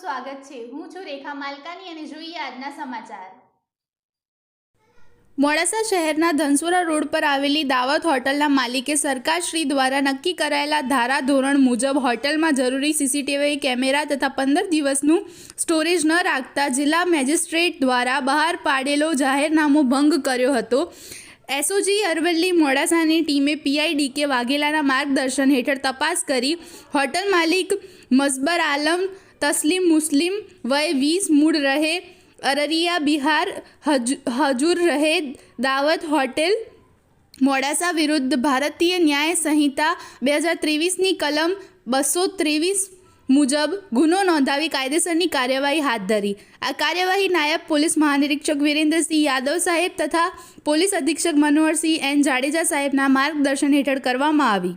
સ્વાગત છે. હું છું રેખા માલકાની અને જોઈએ આજના સમાચાર. મોડાસા શહેરના ધનસુરા રોડ પર આવેલી દાવત હોટલના માલિકે સરકારશ્રી દ્વારા નક્કી કરાયેલા ધારા ધોરણ મુજબ હોટલમાં જરૂરી સીસીટીવી કેમેરા તથા પંદર દિવસનું સ્ટોરેજ ન રાખતા જિલ્લા મેજિસ્ટ્રેટ દ્વારા બહાર પાડેલો જાહેરનામું ભંગ કર્યો હતો. એસઓજી અરવલ્લી મોડાસાની ટીમે પીઆઈડી કે વાઘેલાના માર્ગદર્શન હેઠળ તપાસ કરી. હોટલ માલિક મસબર આલમ, તસ્લીમ મુસ્લિમ, વય વીસ મૂળ રહે, અરરિયા બિહાર હજ, હજુર રહે, દાવત હોટેલ, મોડાસા વિરુદ્ધ ભારતીય ન્યાય સંહિતા બે હજાર ત્રેવીસની કલમ બસો ત્રેવીસ મુજબ ગુનો નોંધાવી કાયદેસરની કાર્યવાહી હાથ ધરી. આ કાર્યવાહી નાયબ પોલીસ મહાનિરીક્ષક વિરેન્દ્રસિંહ યાદવ સાહેબ તથા પોલીસ અધિક્ષક મનોહરસિંહ એન જાડેજા સાહેબના માર્ગદર્શન હેઠળ કરવામાં આવી.